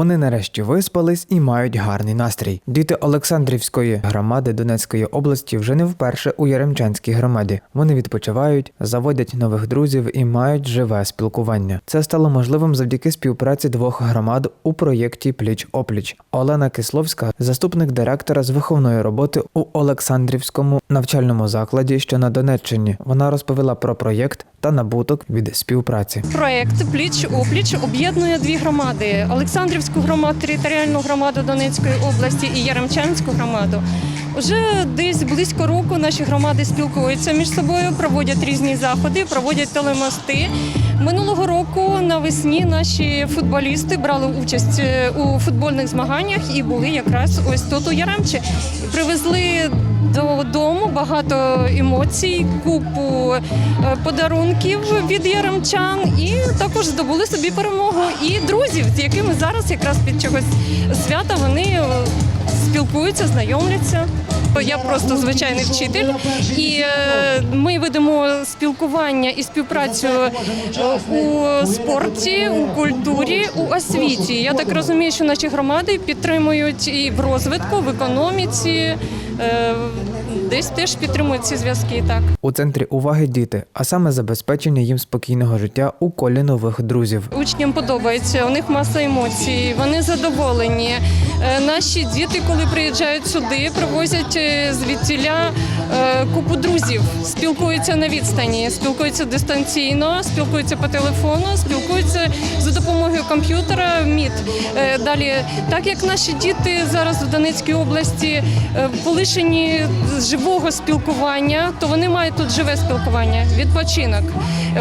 Вони нарешті виспались і мають гарний настрій. Діти Олександрівської громади Донецької області вже не вперше у Яремчанській громаді. Вони відпочивають, заводять нових друзів і мають живе спілкування. Це стало можливим завдяки співпраці двох громад у проєкті Пліч опліч. Олена Кисловська, заступник директора з виховної роботи у Олександрівському навчальному закладі, що на Донеччині. Вона розповіла про проєкт та набуток від співпраці. Проект Пліч опліч об'єднує дві громади: Олександрівську громаду, територіальну громаду Донецької області і Яремчанську громаду. Уже десь близько року наші громади спілкуються між собою, проводять різні заходи, проводять телемости. Минулого року навесні наші футболісти брали участь е, у футбольних змаганнях і були якраз ось тут у Яремчі. Привезли додому багато емоцій, купу е, подарунків від яремчан і також здобули собі перемогу. І друзів, з якими зараз якраз під чогось свята вони спілкуються, знайомляться. Я просто звичайний вчитель, і е, ми ведемо спілкування і співпрацю е, у спорті, у культурі, у освіті. Я так розумію, що наші громади підтримують і в розвитку, в економіці. Десь теж підтримують ці зв'язки. Так У центрі уваги діти, а саме забезпечення їм спокійного життя у колі нових друзів. учням подобається, у них маса емоцій, вони задоволені. Е, Наші діти, коли приїжджають сюди, привозять е, звідтіля е, купу друзів, спілкуються на відстані, спілкуються дистанційно, спілкуються по телефону, спілкуються за допомогою комп'ютера. МІД далі, так як наші діти зараз в Донецькій області полишені з живого спілкування, то вони мають тут живе спілкування, відпочинок.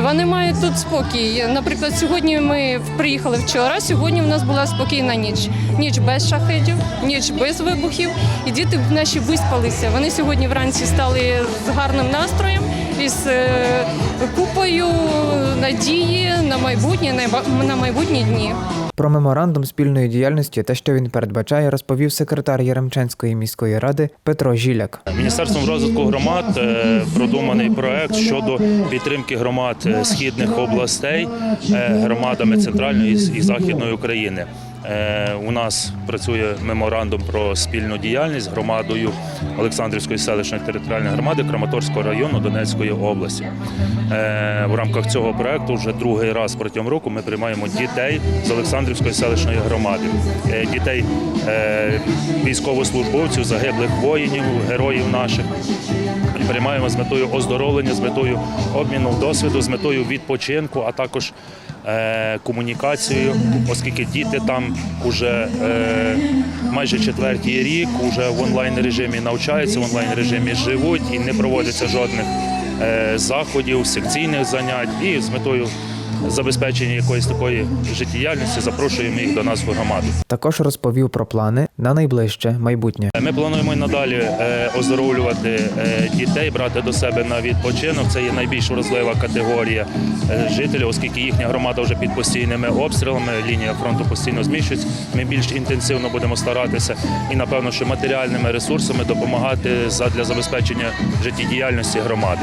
Вони мають тут спокій. Наприклад, сьогодні ми приїхали вчора. Сьогодні в нас була спокійна ніч. Ніч без шахедів, ніч без вибухів. І діти наші виспалися. Вони сьогодні вранці стали з гарним настроєм із е, купою надії на майбутнє на майбутні дні. Про меморандум спільної діяльності та що він передбачає, розповів секретар Яремченської міської ради Петро Жіляк. Міністерством розвитку громад е, продуманий проект щодо підтримки громад е, східних областей е, громадами центральної і західної України. Е, У нас працює меморандум про спільну діяльність з громадою Олександрівської селищної територіальної громади Краматорського району Донецької області. Е, В рамках цього проекту вже другий раз протягом року ми приймаємо дітей з Олександрівської селищної громади, Е, дітей військовослужбовців, загиблих воїнів, героїв наших. Приймаємо з метою оздоровлення, з метою обміну досвіду, з метою відпочинку, а також е, комунікацією, оскільки діти там вже е, майже четвертий рік, вже в онлайн режимі навчаються, в онлайн режимі живуть і не проводиться жодних е, заходів, секційних занять. І з метою забезпечення якоїсь такої життєдіяльності запрошуємо їх до нас в громаду. Також розповів про плани на найближче майбутнє. Ми плануємо і надалі е, оздоровлювати е, дітей, брати до себе на відпочинок. Це є найбільш вразлива категорія е, жителів, оскільки їхня громада вже під постійними обстрілами, лінія фронту постійно зміщується. Ми більш інтенсивно будемо старатися і, напевно, що матеріальними ресурсами допомагати задля забезпечення життєдіяльності громади.